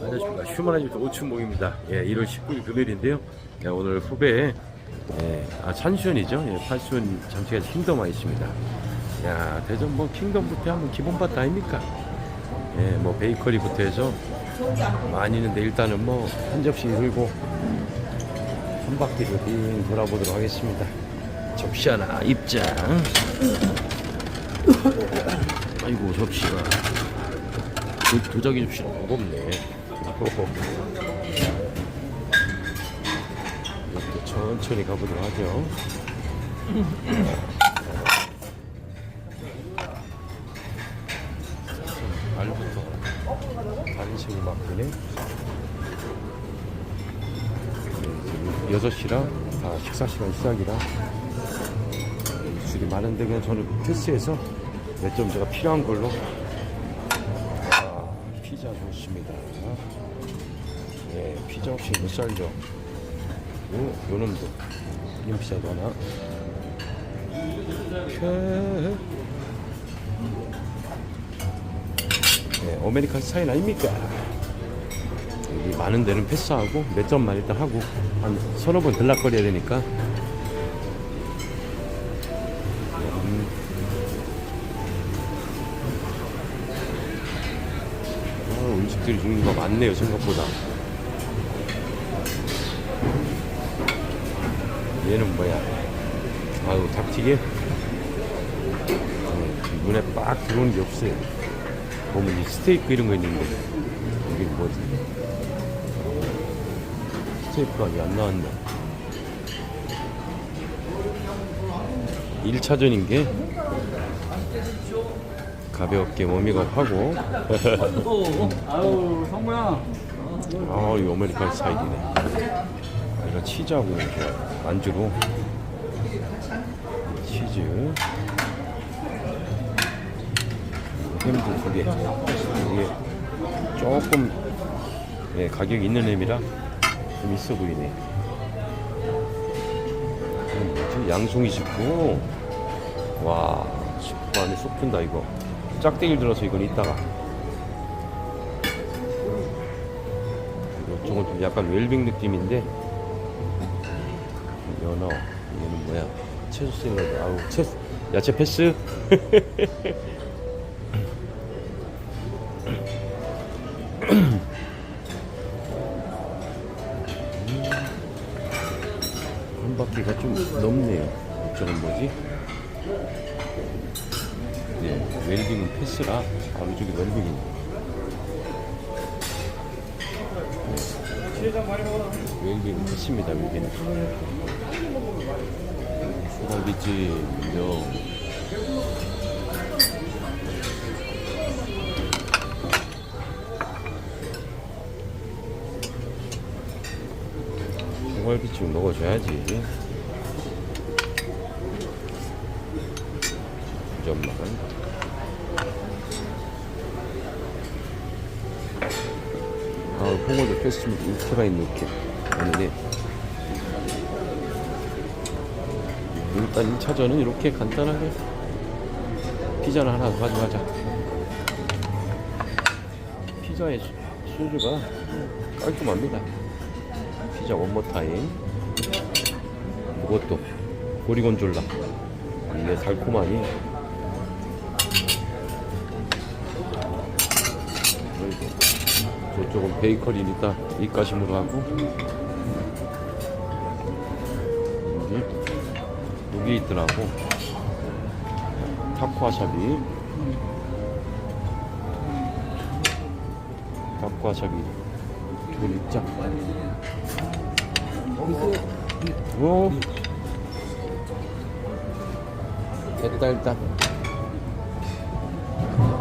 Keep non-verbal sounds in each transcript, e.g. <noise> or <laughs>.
안녕하십니까. 휴머나이트 오춘봉입니다. 예, 1월 19일 금요일인데요. 예, 오늘 후배에 예, 아 찬수연이죠. 예, 팔수연 장치가 킹덤 와 있습니다. 야 대전 뭐 킹덤부터 하면 기본바트 아닙니까? 예, 뭐 베이커리부터 해서 많이 있는데 일단은 뭐 한 접시 들고 한 바퀴를 빙 돌아보도록 하겠습니다. 접시 하나 입장. 아이고 접시가. 도, 도자기 접시는 무겁네 이렇게 천천히 가보도록 하죠. 알부터 식으로 바뀌네 6시라 다 식사 시간 시작이라 술이 많은데 그냥 저는 패스해서 몇 점 제가 필요한 걸로. 아, 피자 좋습니다 예, 피자 없이 못 살죠 요, 요놈도 이 피자도 하나? 쾌 예, 아메리칸 스타일 아닙니까? 여기 많은 데는 패스하고 몇 점만 일단 하고 한 서너 번 들락거려야 되니까. 음. 아, 음식들이 종류가 많네요 생각보다 얘는 뭐야? 아유 닭튀김 어, 눈에 빡 들어오는 게 없어요. 보면 이 스테이크 이런 거 있는데 여기는 뭐지? 스테이크가 아직 안 나왔네. 1차전인 게 가볍게 워밍업하고. 아유 성모야. 아, 이 아메리칸 스타일이 네. 이거 치즈하고 좋아. 안주로 치즈. 햄도 두 개. 이게 조금 예, 가격이 있는 햄이라 좀 있어 보이네. 양송이 식구. 와, 식구 안에 쏙 든다 이거. 짝대기를 들어서 이건 이따가. 이쪽은 좀 약간 웰빙 느낌인데 연어 얘는 뭐야? 채소 샐러드 아우 채 야채 패스? <laughs> 한 바퀴가 좀 넘네요. 저건 뭐지? 예 웰빙은 패스라. 바로 저기 웰빙이네. 웰빙은 패스입니다 여기 는 소갈비찜 요 소갈비찜 먹어줘야지. 두 점만. 아, 홍어도 패스트면 울트라 있는 이렇게. 오늘이 일단 1차전은 이렇게 간단하게 피자를 하나 더 가져가자. 피자의 수- 소주가 깔끔합니다. 피자 원모타임 이것도 고리곤졸라. 이게 달콤하니. 저쪽은 베이커리니까 입가심으로 하고 여기 있더라고. 타코와사비. 타코와사비. 둘 입장 오. 됐다 일단.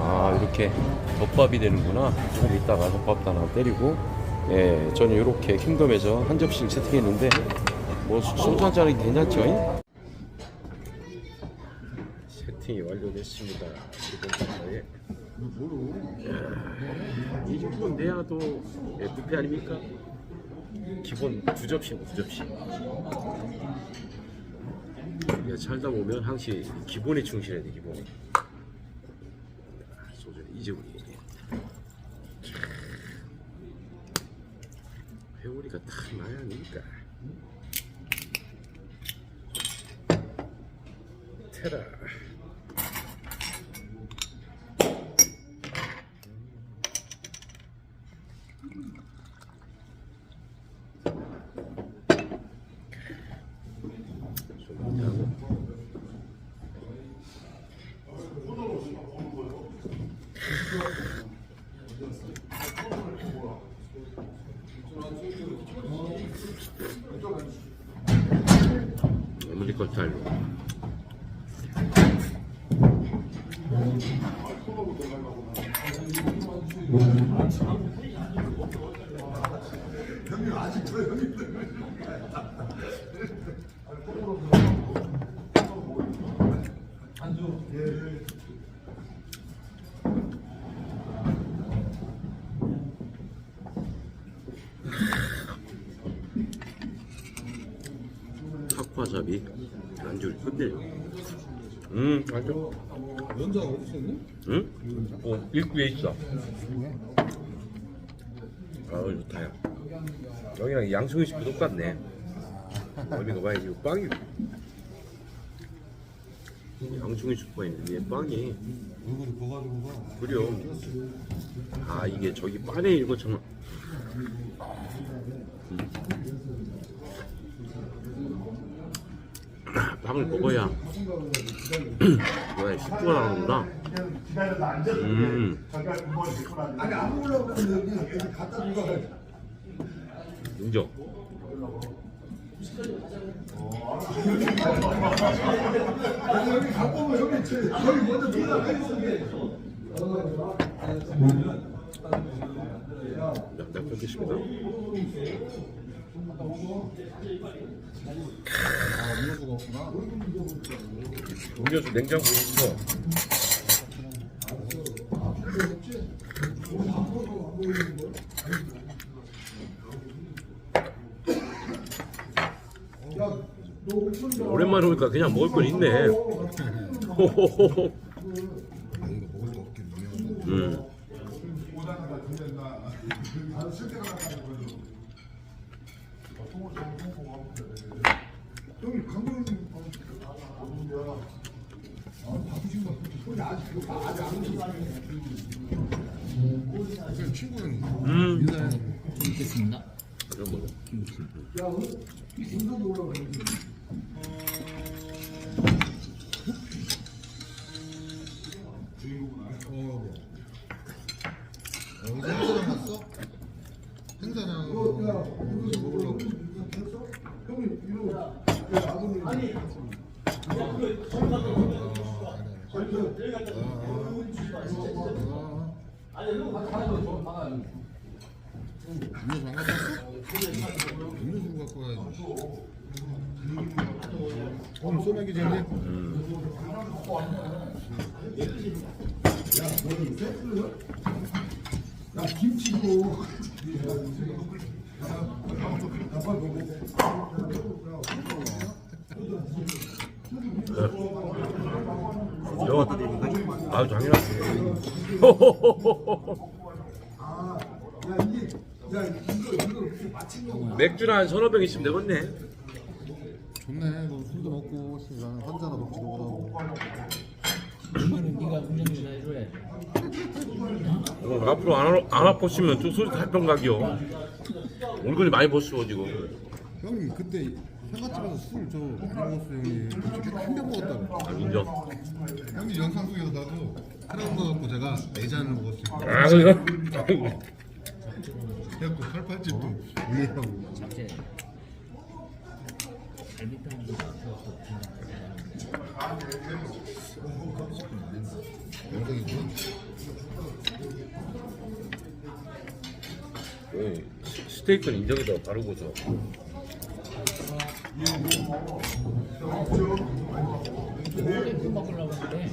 아 이렇게 덮밥이 되는구나. 조금 이따가 덮밥도 하나 때리고. 예 저는 이렇게 킹덤에서 한 접시를 세팅했는데 뭐 소- 소주 한 잔이 괜찮죠? 잉? 세팅이 완료됐습니다. 지금 바다에 이 정도는 돼야 또 예, 뷔페 아닙니까? 기본 두 접시고 두 접시. 예, 살다 보면 항시 기본에 충실해야 돼 기본에 소주를 잊어버리게. 회오리가 딱 나야 하니까? 테라 좀 하고 아메리칸 스타일로 탁화잡이 안주를 끝내요 음 안주 연자가 어디 있었니? 응? 어 입구에 있어 아우 좋다 야 여기랑 양승희 집도 똑같네. 어디 가 봐야지 이거 빵이 슈퍼에 있는 얘 빵이 얼굴이 커가지고 가 그려 아 이게 저기 빵에 이거처럼. 음. <clears throat> 빵을 먹어야 <clears throat> 뭐야 식구가 나오는구나 음. 아니 안 먹으려고 그러는데 여기 갖다 주가 인정. 여기 갖고 오면 여기 제- 여기 먼저 들어가 있는데 양장 펴겠습니다. 아 음료수가 없구나. 음료수 냉장고에 있어 오랜만에 오니까 그냥 먹을 건 있네 호호호호. 아 이거 먹을 거 음. 감독님 바쁘신 거거 그냥 친구 형이 음. 인사해 있겠습니다. 그럼 뭐야 운동도 올라가 어, 어디 행사장 갔어? 행사장 음료수 먹으려고 아니 음료수 안 갖고 왔어? 음료수 갖고 와야지 오늘 소맥이 제일 야 김치고 당연하지. 아, 거 맥주나 한 서너 병 있으면 되겠네 나는 혼자나 먹지도 못하고. 이거는 네가 운전을 해줘야지. 어, 앞으로 안, 안 아프시면 또 소리 탈병 각이요. 얼굴이 많이 벗어 지금. 형님 그때 현관집에서 술 저 많이 먹었어 형님 한병 먹었다고. 아, 인정. 형님 영상 속에서 나도 하나만 먹었고 제가 네 잔을 먹었어요 아 그래요? 그래갖고 이해하고. 잡채. 예, 스테이크는 인정이다 바르고서 술 먹으려고 하는데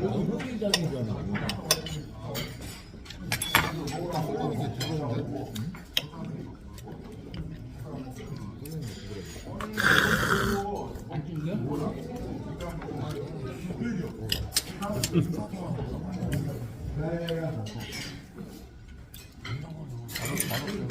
너무 긴장이잖아. 이게 들어오는데 안 찔겨? 따라주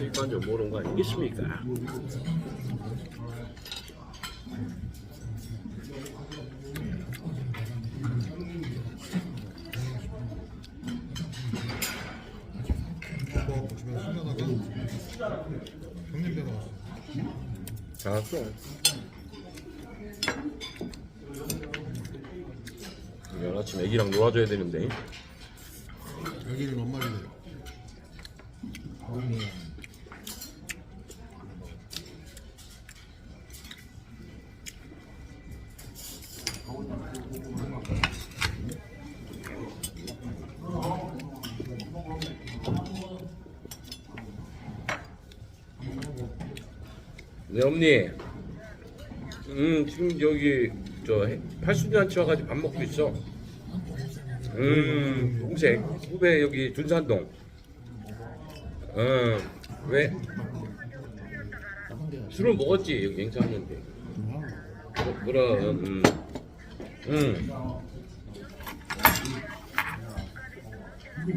일반적으로 모르는 거 아니겠습니까? 형님 뵈러 왔어. 내일 아침 애기랑 놀아줘야 되는데. 여기는 엄마이래요 네, 언니. 음, 지금 여기 저 팔순잔치 와가지고 밥 먹고 있어. 음, 동생 후배 여기 둔산동. 어, 왜? 술을 먹었지 여기 괜찮은데. 어, 그럼, 음, 음,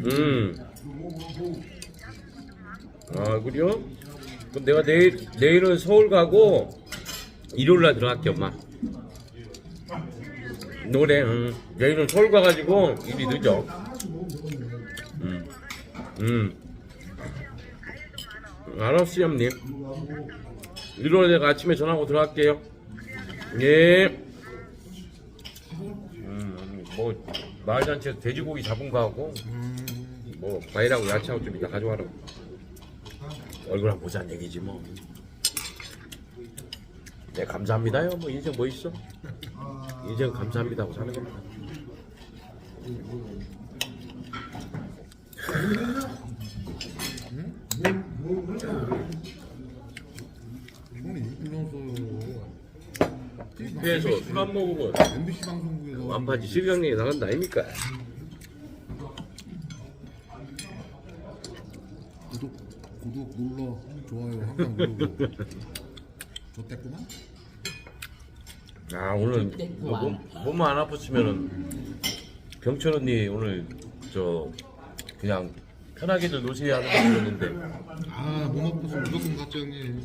음. 아 그래요? 그럼 내가 내일 내일은 서울 가고 일요일 날 들어갈게 엄마. 노래. 응. 내일은 서울 가가지고 일이 늦어. 음. 음. 알았어요 형님. 일요일 내가 아침에 전화하고 들어갈게요. 예. 음, 뭐 마을잔치에서 돼지고기 잡은 거 하고 뭐 과일하고 야채하고 좀 이따 가져와라고. 얼굴 한번 보자는 얘기지 뭐. 네 감사합니다요. 뭐 인생 뭐 있어? 인생 감사합니다 하고 사는 겁니다. TV에서 술 안 먹으면 MBC 방송국에서 완파지 실경량이 나간다 아닙니까? 구독 구독 눌러 좋아요 항상 누르고. 좋댔구만. 아 오늘 뭐 몸, 몸만 안 아팠으면은 병철 언니 오늘 저 그냥 편하게들 노세요 하는 거였는데. 아몸 아파서 무조건 갔죠 형님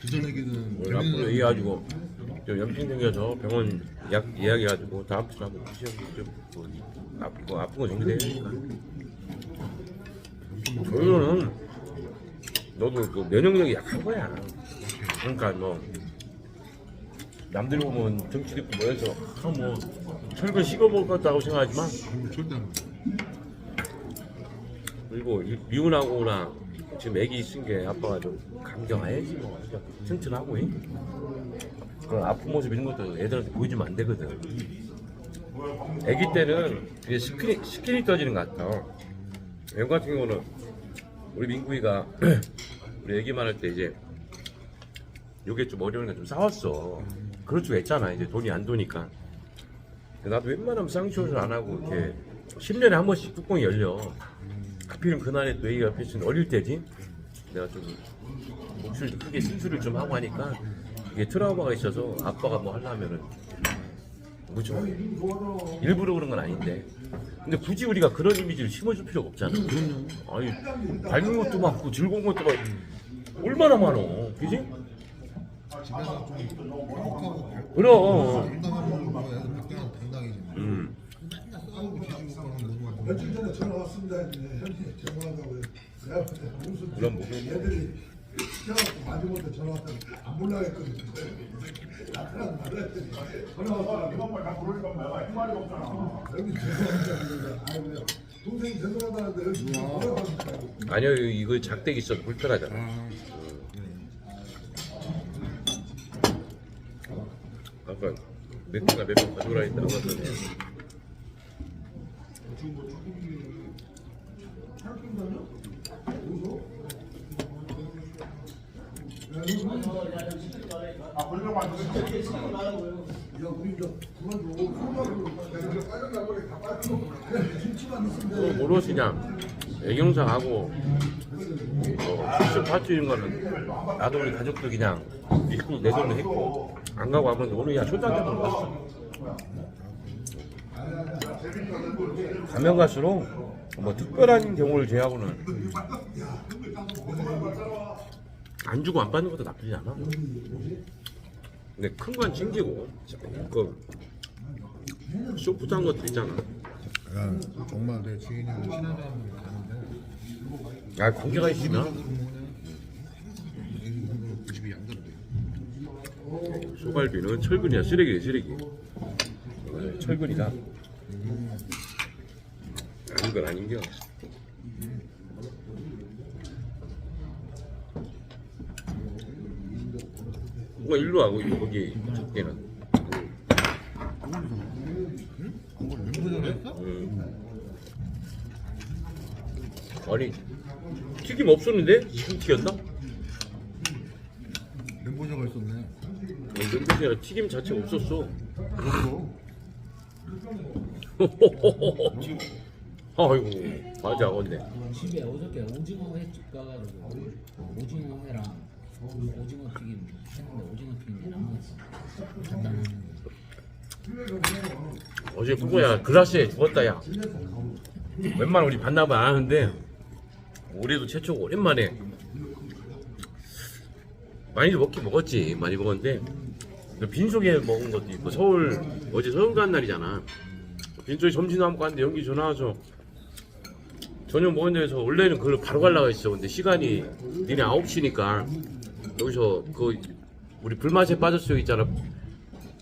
그전 얘기는 오늘 앞으로 얘기해가지고 저 염증 생겨서 병원 약 예약해가지고 다음 주에 한번 시험 좀뭐 아픈 거 아픈 거 정리돼야 되니까 결론은 너도 그 면역력이 약한 거야. 그러니까 뭐 남들 보면 정치 듣고 모여서 아, 뭐 철근 식어 먹을 것 같다고 생각하지만 거 절대 안 돼. 그리고 이- 미운하고나 지금 애기 있은 게 아빠가 좀 감경해야지 뭐 진짜 튼튼하고 잉? 그런 아픈 모습 이런 것도 애들한테 보여주면 안 되거든. 애기 때는 그게 스킨이, 스킨이 떠지는 것 같아. 애 같은 경우는 우리 민구이가 <clears throat> 우리 애기만 할 때 이제 요게 좀 어려우니까 좀 싸웠어. 그럴 수가 있잖아. 이제 돈이 안 도니까. 나도 웬만하면 쌍쇼를 안 하고 이렇게 10년에 한 번씩 뚜껑이 열려. 하필이면 그날에 또 애기가 패친 어릴 때지. 내가 좀 목소리도 크게 신수를 좀 하고 하니까 이게 트라우마가 있어서 아빠가 뭐 하려면은 그죠 일부러 그런 건 아닌데. 근데 굳이 우리가 그런 이미지를 심어줄 필요가 없잖아. 아니 밝은 것도 많고 즐거운 것도 많고 얼마나 많어. 그지? 그럼 며칠 전에 전화 왔습니다. 했는데 현진이 전화 한다고 내가 그때 무슨 그럼 뭐 얘들이 시켜갖고 마지 못해 전화 왔더니 안 몰라겠거든. 나타나서 말했더니 전화 왔더니 이번 말다 부르니까 내가 할 말이 없잖아. 여기 죄송합니다. 아이고야. 동생이 죄송하다는데 여기 뭐라고 하니까 아니요 이거 작대기 있어도 불편하잖아 아, 아까 맥주가 몇병 가져오라 했다고 하더니 빨간 나무에 다 빨고 김치만 있으면 뭐 출석 파주인 거는 나도 우리 가족들 그냥 믿고 내 돈을 했고 안 가고 하면 오늘 야 초장장만 갔어 가면 갈수록 뭐 특별한 경우를 제외하고는 안 주고 안 받는 것도 나쁘지 않아. 근데 큰 건 챙기고. 그 소프트한 것도 있잖아. 야 정말 내 지인이고 친한 사람이 가는데. 아 관계가 있으면? 이 정도로 90이 안 되는데 소갈비는 철근이야 쓰레기야 쓰레기. 어, 철근이다 아닌 건 아닌겨 뭐 일로 하고 거기 했어? 음. 아니 튀김 없었는데 지금 튀겼나? 멤버전가 있었네 냉동실에 아니라 튀김 자체가 없었어 지금 <laughs> 아이고 맞아 근데? 집에 어저께 오징어 횟집 가가지고 오징어 회랑 오징어 튀김 했는데 오징어 튀김이 남았어. 어제 부모야 글라스에 죽었다 야. 웬만하면 우리 반납을 안 하는데 올해도 최초고 오랜만에. 많이도 먹긴 먹었지 많이 먹었는데. 그 빈속에 먹은 것도 있고 서울 어제 서울 간 날이잖아. 빈속에 점심도 안 먹고 왔는데 연기 전화 와서 저녁 먹은 데서 원래는 그걸 바로 가려고 했어 근데 시간이 니네 9시니까 여기서 그 우리 불맛에 빠졌어요 있잖아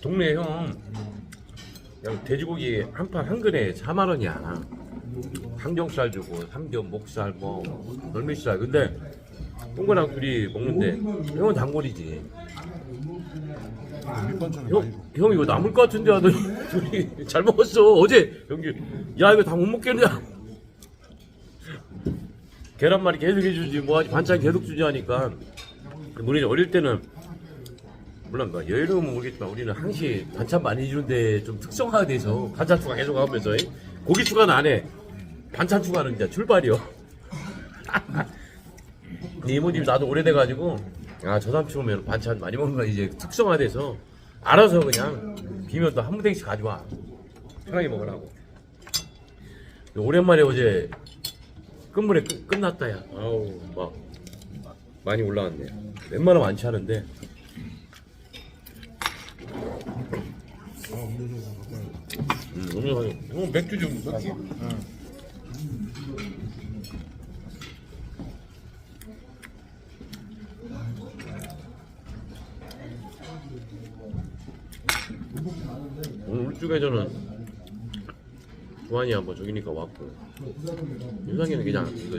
동네 형 그냥 돼지고기 한 판 한 근에 4만 원이야. 항정살 주고 삼겹, 목살, 뭐 돌미살. 근데 동그랑 둘이 먹는데 형은 단골이지. 형, 형 이거 남을 것 같은데 하더니 <laughs> 둘이 잘 먹었어. 어제 형기 야 이거 다 못 먹겠냐? 계란말이 계속 해주지 뭐 하지 반찬 계속 주지 하니까 우리는 어릴 때는 물론 뭐 여유로우면 모르겠지만 우리는 항시 반찬 많이 주는데 좀 특성화돼서 반찬 추가 계속 하면서 이? 고기 추가는 안 해. 반찬 추가는 이제 출발이요. <laughs> 네 이모님 나도 오래돼가지고 아저 삼촌 오면 반찬 많이 먹는 거 이제 특성화 돼서 알아서 그냥 비면 또한 무대씩 가져와 편하게 먹으라고 오랜만에 어제 끝물에 끝, 끝났다 야. 아우 막 많이 올라왔네. 웬만하면 아 갖고 와야 음, 오늘 형 맥주 좀 맥주? 오늘 울주에서는 주한이 한번 저기니까 왔고. 유상이는 그냥 이거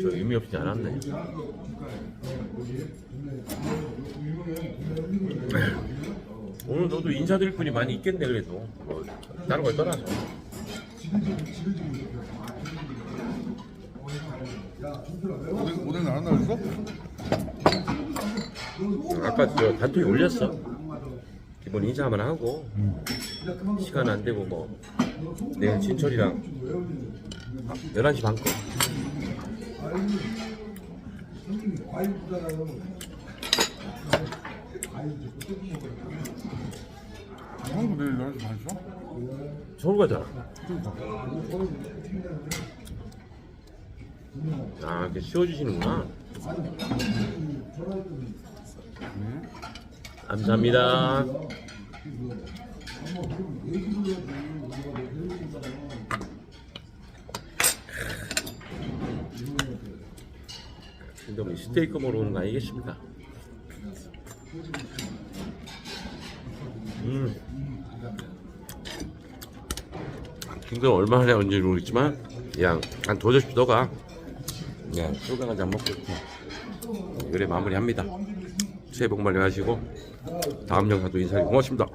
저 의미 없지 않았네. <laughs> 오늘 너도 인사드릴 분이 많이 있겠네 그래도. 뭐 다른 걸 떠나서. 오늘 오늘 나랑 날했어? 아까 저 단톡에 올렸어. 기본 인사 한번 하고. 시간 안 되고 뭐 내일 진철이랑 11시 반거. 과일 부자라고 형도 내일 나랑 반 있어? 서울 가잖아 아 이렇게 씌워주시는구나. 감사합니다 근데 우리 스테이크 먹으러 오는 거 아니겠습니까? 음. 김금 얼마나 언제 모르겠지만 그냥 한 두어 접시 떠가 그냥 소강 한잔 먹고 그래 마무리합니다 새해 복 많이 하시고 다음 영상도 인사드리고 고맙습니다